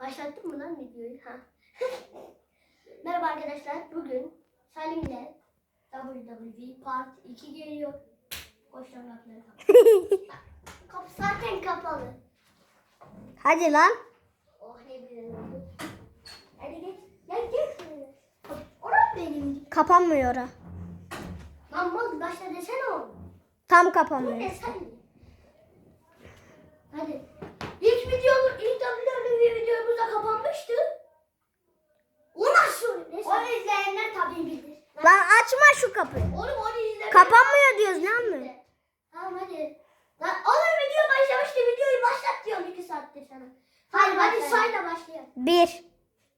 Başlattın mı lan videoyu? Ha. Merhaba arkadaşlar. Bugün Salim'le WWE Part 2 geliyor. Koştan kapıları. Kapı zaten kapalı. Hadi lan. Oh ne oldu. Hadi geç. Gel gel. Orası benim. Kapanmıyor ora. Lan mal başla desene oğlum. Tam kapanmıyor. ne sen? Hadi. İlk videomuz, ilk WWE videomuzda kapanmıştı. O nasıl? Neyse. Onu izleyenler tabii bilir. Lan kapıyı. Oğlum onu izlemek. Kapanmıyor diyoruz ne anlıyorsun? Tamam hadi. Lan oğlum video başlamıştı. Videoyu başlat diyorum iki saattir sana. Hayır hadi sayla başlayalım. Bir,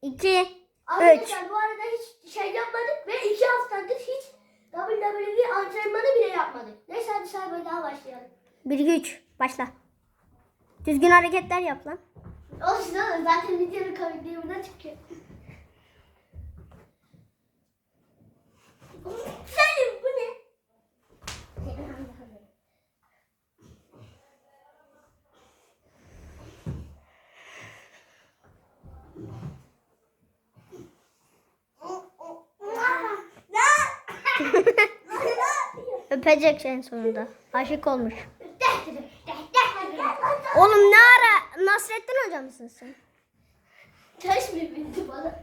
iki, Arkadaşlar bu arada hiç şey yapmadık ve iki haftadır hiç WWE antrenmanı bile yapmadık. Neyse hadi say böyle daha başlayalım. bir, iki, üç. Başla. Düzgün hareketler yap lan. Olsun oğlum zaten videonun komikliği buradan çıkıyor. Senin bu ne? Öpecek en sonunda. Aşık olmuş. Oğlum ne ara Nasrettin hoca mısın sen? Taş mı bindi bana?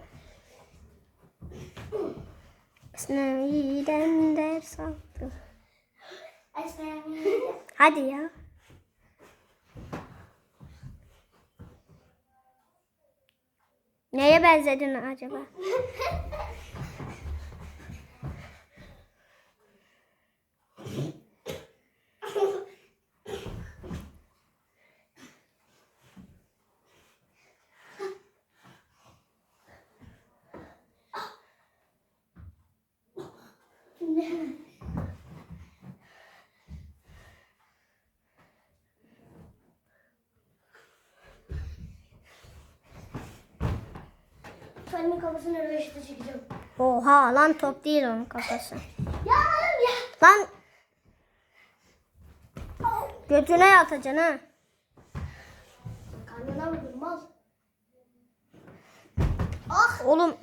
Snowden ders aldı. Esmer Hadi ya. Neye benzedin acaba? Senin kafasını röveşte çekeceğim. Oha lan top değil onun kafası. Ya oğlum ya. Lan götüne yatacaksın ha. Karnına vurdum mal. Ah! Oğlum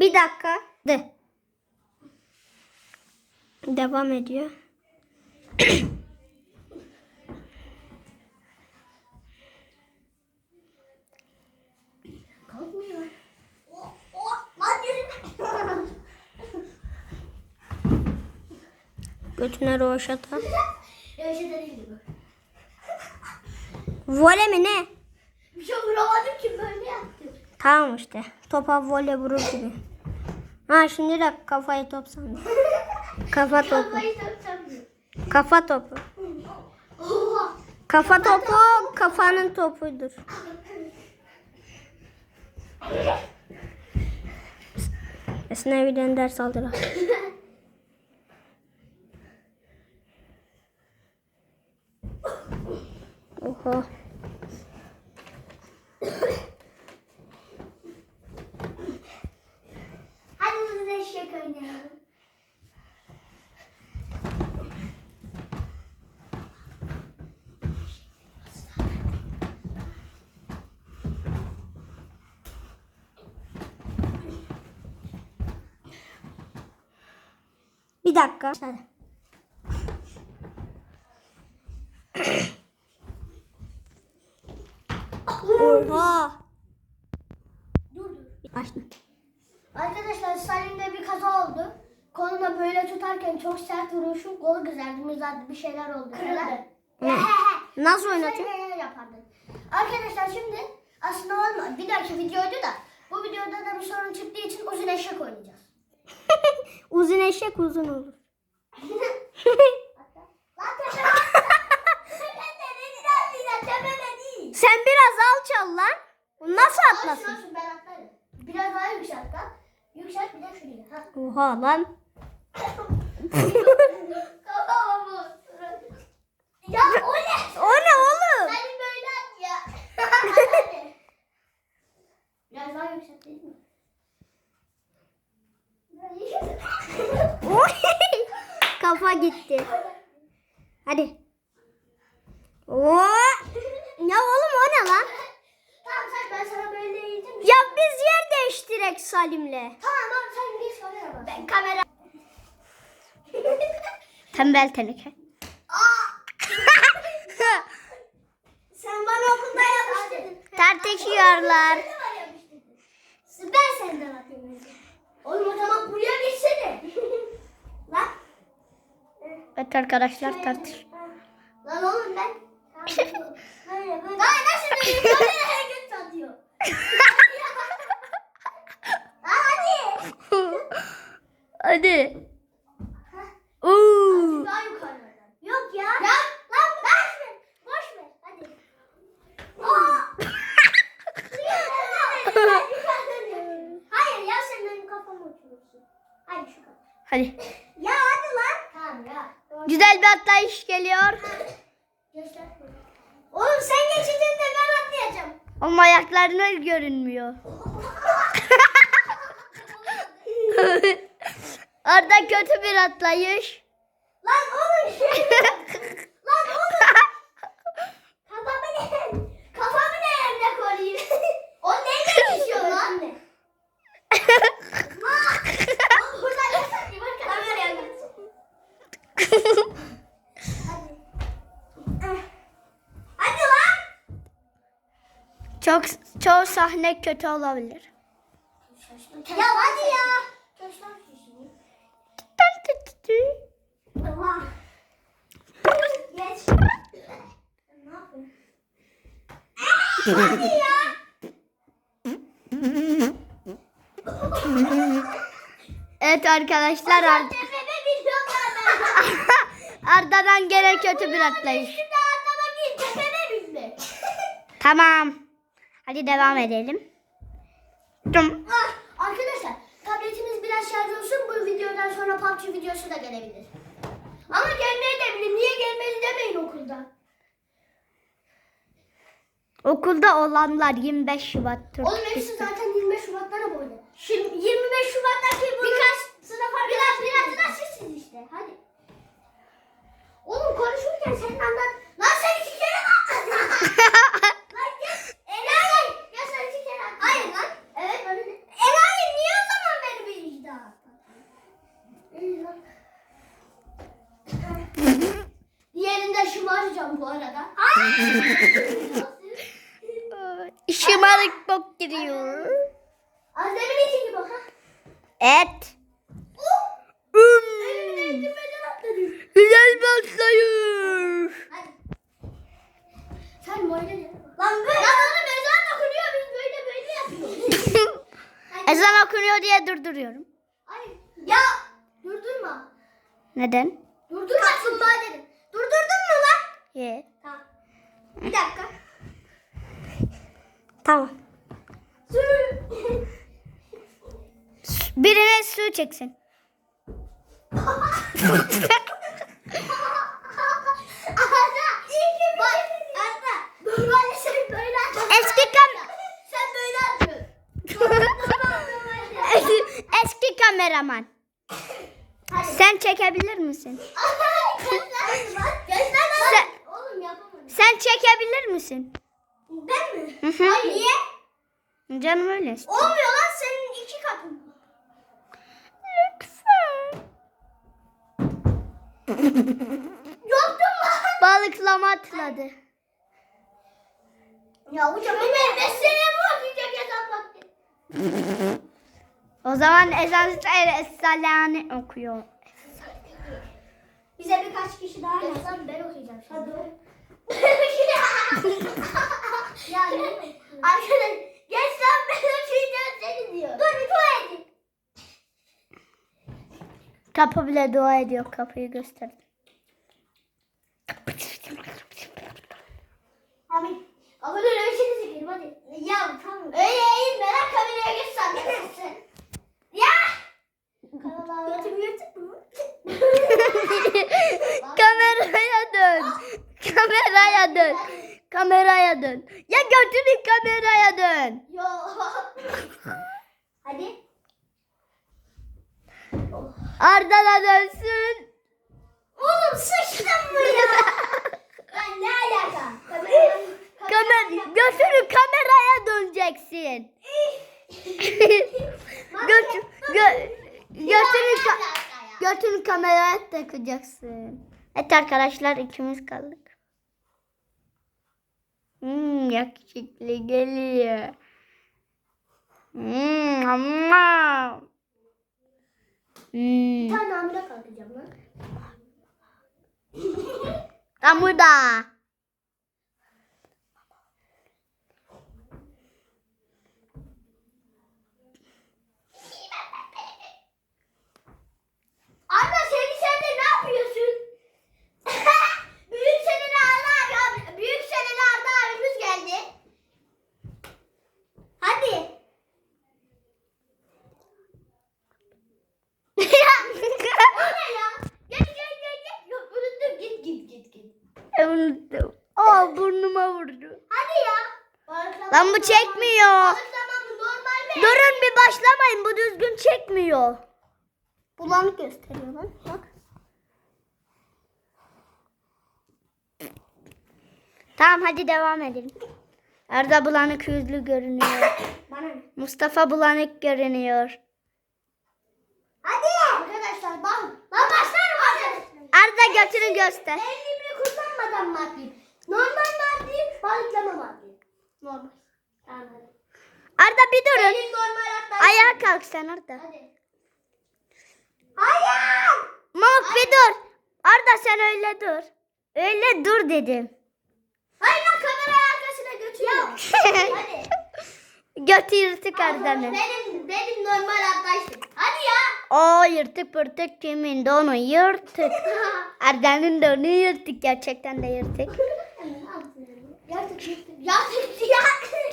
bir dakika. De. Devam ediyor. Götüne roşata. Öyle değildi bu. Vole mi ne? Bir şey vuramadım ki böyle yaptım. Tamam işte. Topa vole vurur gibi. Ha şimdi de kafayı top sandım. Kafa topu. Kafa topu. Kafa topu kafanın topudur. Esneviden ders aldılar. Oha. Hadi uzun eşek oynayalım. Bir dakika. Oha. Dur dur. Açtım. Arkadaşlar Salim'de bir kaza oldu. Koluna böyle tutarken çok sert vuruşum. Kolu kızardı, mızardı bir şeyler oldu. Kırıldı. Nasıl oynatıyor? Sen yapardın. Arkadaşlar şimdi aslında olma. Bir dahaki videoydu da bu videoda da bir sorun çıktığı için uzun eşek oynayacağız. Uzun eşek uzun olur. Sen biraz alçal lan. Nasıl atlasın? olsun ben atlarım. Biraz daha yükselt lan. Yükselt bir de şuraya. Ha. Oha lan. Ya o ne? O ne oğlum? Hadi böyle at ya. Biraz daha yükselt değil mi? Kafa gitti. Hadi. Oo. Ya oğlum o ne lan? Tamam sen ben sana böyle. Ya biz yer değiştirek Salim'le. Tamam tamam sen geç kamera. Ben kamera. Tembel teneke. Sen bana okulda yapmıştın. Tartışıyorlar. Ben senden atayım. Oğlum o zaman buraya geçsene. Lan. Evet arkadaşlar tartış. Lan oğlum ben. Böyle böyle. Lan nasıl böyle böyle hareket atıyor. Lan hadi. Hadi. Oo. Daha yukarıdan. Yok ya. Ya lan boş ver. Boş ver. Hadi. Aa. Hayır ya sen benim kafamı uçurursun. Hadi şu kadar. Hadi. Ya hadi lan. Tamam ya. Güzel bir atlayış geliyor. Oğlum sen geçidin de ben atlayacağım. Ama ayaklarına görünmüyor. Orada kötü bir atlayış. Lan oğlum şey. lan oğlum. Kafamı ne? Kafamı ne yerine koyayım? o neyle düşüyor lan? Aa! Oğlum buradan ne satayım? Kameraya götür. Hadi. Hadi lan. Çok çoğu sahne kötü olabilir. Ya hadi ya. Hadi ya. Evet arkadaşlar Ar- Tepeme biniyorum ben. Arda'dan gene kötü bir atlayış. Şimdi. Tamam. Hadi devam edelim. Dım. Ah, arkadaşlar tabletimiz biraz şarj olsun bu videodan sonra PUBG videosu da gelebilir. Ama gelmeye de bilir. Niye gelmeli demeyin okulda. Okulda olanlar 25 Şubat Türk Oğlum hepsi zaten 25 Şubat'ta da böyle. Şimdi 25 Şubat'taki bunu... Birkaç sınıfa biraz biraz da sizsiniz işte. Hadi. Oğlum konuşurken senin anlat. Lan sen iki kere mi atladın? lan gel. Enayi. Ya sen iki kere atladın. Hayır lan. Evet öyle de. Enayi niye o zaman beni bir icra atladın? Diğerinde şımaracağım bu arada. Şımarık bok giriyor. Az demin iki gibi ha. Et. Elimine indirmeden atladım. Güzel bir atlayış. Hadi. Sen böyle de. Lan böyle. Lan oğlum ezan okunuyor biz böyle böyle yapıyoruz. Hadi. Ezan okunuyor diye durduruyorum. Ay ya durdurma. Neden? Durdurma. Kaplumbağa dedim. Durdurdun mu lan? Ye. Tamam. Bir dakika. Tamam. Sür. Birine su çeksin. Arda. Bak Arda. Böyle sen böyle atıyorsun. Eski kam- Sen böyle atıyorsun. Tamam tamam. Eski, eski kameraman. Hadi. Sen çekebilir misin? Lan. Lan. Sen-. Sen çekebilir misin? Ben mi? Hı hı. Hayır. Niye? Canım öyle istiyor. Olmuyor lan senin iki katın. Lütfen. Yaptın mı? Balıklama atladı. Ya hocam ben mesleğe mi okuyacak hesaplattı? O zaman ezan Essalani okuyor. Bize birkaç kişi daha yazsan ben okuyacağım şimdi. Hadi. ya ne? Arkadaş geç lan ben okuyacağım seni diyor. Dur bir dua edeyim. Kapı bile dua ediyor. Kapıyı gösterdim. Amin. Kafanı öyle bir şey hadi. Ya tamam. Öyle eğilme lan kameraya geç sen. sen. Ya. Götümü yırtık mı? Kameraya dön. Kameraya dön. Kameraya dön. Ya götünü kameraya dön. Yo. Hadi. Arda'na dönsün. Oğlum sıçtın mı ya? ben ne alaka? Kamera. Kamer götünü kameraya döneceksin. Götü, gö, götünü, ka- götünü kameraya takacaksın. Evet arkadaşlar ikimiz kaldık. Hmm, yakışıklı geliyor. Hmm. Bir Hmm. tane hamile kalkacağım lan. Tam burada. Anne seni sen de ne yapıyorsun? büyük seneli Arda abi, büyük seneli Arda abimiz geldi. Hadi. O ne ya? Gel gel gel gel. Yok unuttum git git git git. Unuttum. Aa burnuma vurdu. Hadi ya. Balıklama Lan bu çekmiyor. Durun bir başlamayın. Bu düzgün çekmiyor. Bulanık gösteriyor lan. Bak. Tamam hadi devam edelim. Arda bulanık yüzlü görünüyor. Mustafa bulanık görünüyor. Hadi. Arkadaşlar bak. Lan başlarım arkadaşlar. Arda götünü göster. Elimi kullanmadan atlayayım? Normal atlayayım? Balıklama mı atlayayım? Normal. Hadi. Arda bir durun. Elim normal atlayayım. Ayağa kalk sen Arda. Hadi. Hayır. Mok bir dur. Arda sen öyle dur. Öyle dur dedim. Hayır lan kamera arkasına götürüyor. Hadi. Götü yırtık Arda'nın. Benim, benim normal atlayışım. Hadi ya. O yırtık pırtık kimin donu yırtık. Arda'nın donu yırtık. Gerçekten de yırtık. Yırtık yırtık. Yırtık ya.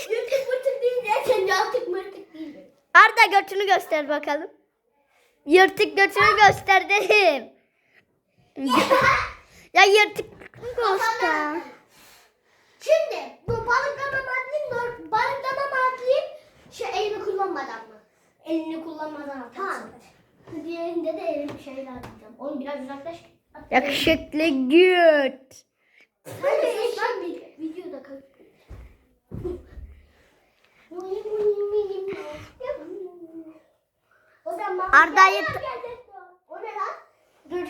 Yırtık mırtık değil ya. Sen mırtık değil. Arda götünü göster bakalım. Yırtık götünü göster dedim. ya yırtık göster. Şimdi bu balıklama? Nor- Balıklama atlayayım? Şey elimi kullanmadan mı? Elini kullanmadan atlayayım. Tamam. Diğerinde de elimi şeyle atacağım. Oğlum biraz uzaklaş. At. Yakışıklı güt. Lan bir videoda kal. O ne lan? Dur.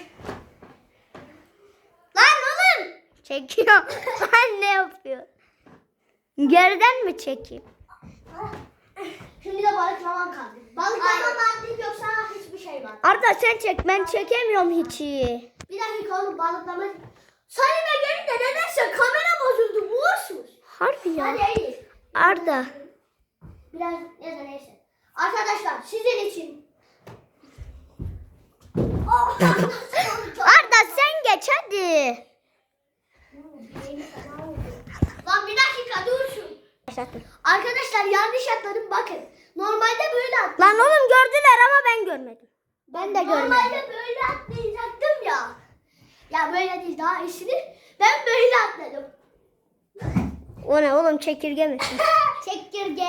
Lan oğlum. Çekiyor. Sen ne yapıyorsun? Geriden mi çekeyim? Şimdi de balıklamam kaldı. Balıklama mı atlayayım yoksa hiçbir şey var. Arda sen çek ben çekemiyorum hiç iyi. Bir dakika oğlum balıklama. Salime gelince nedense kamera bozuldu. Uğursuz. Harbi ya. Hadi iyi. Arda. Biraz neyse neyse. Arkadaşlar sizin için. Oh, Arda sen geç hadi. Lan bir dakika dursun. Arkadaşlar yanlış atladım bakın. Normalde böyle at. Lan oğlum gördüler ama ben görmedim. Ben de görmedim. Normalde böyle ya. Ya böyle değil daha iyisini. Ben böyle atladım. O ne oğlum çekirge mi? Çekirge.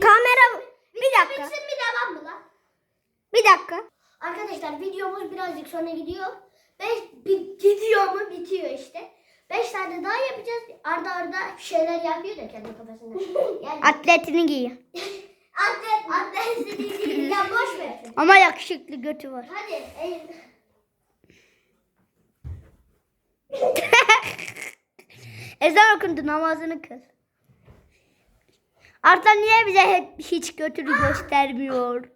Kamera bir dakika. Bitsin mi devam mı lan? Bir dakika. Arkadaşlar videomuz birazcık sonra gidiyor. Beş, bi- gidiyor mu bitiyor işte. Beş tane daha yapacağız. Arda arda şeyler yapıyor da kendi kafasında. Yani Atletini giyiyor. atlet, atlet istediği ya boş ver. Ama yakışıklı götü var. Hadi. eğil. Ezan okundu namazını kıl. Arda niye bize hep hiç götünü göstermiyor?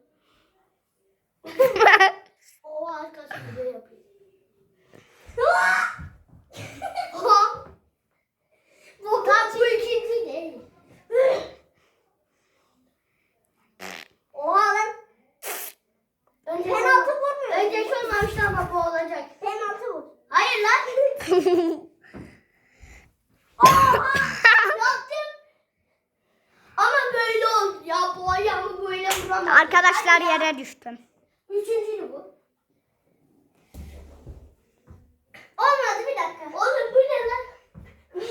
O arkasını böyle yapıyor. Bu tam bu ikinci değil. Yaptım. Ama böyle oldu ya. Bu ayağımı böyle vuramadım. Arkadaşlar Hadi yere ya. düştüm. Üçüncü bu. Olmadı bir dakika. Oğlum bu ne lan?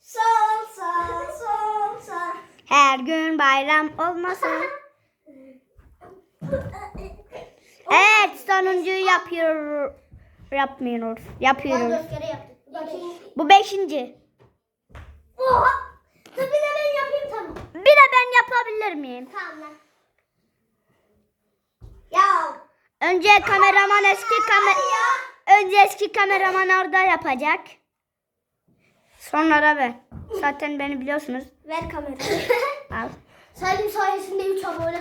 sol. Her gün bayram olmasın. evet sonuncuyu yapıyorum. Yapmıyoruz. Yapıyoruz. Bu beşinci. Oha. Bir de ben yapayım tamam. Bir de ben yapabilir miyim? Tamam lan. Ya. Önce kameraman eski kamer Önce eski kameraman orada yapacak. Sonra da ben. Zaten beni biliyorsunuz. Ver kamerayı. Al. Salim sayesinde 3 abone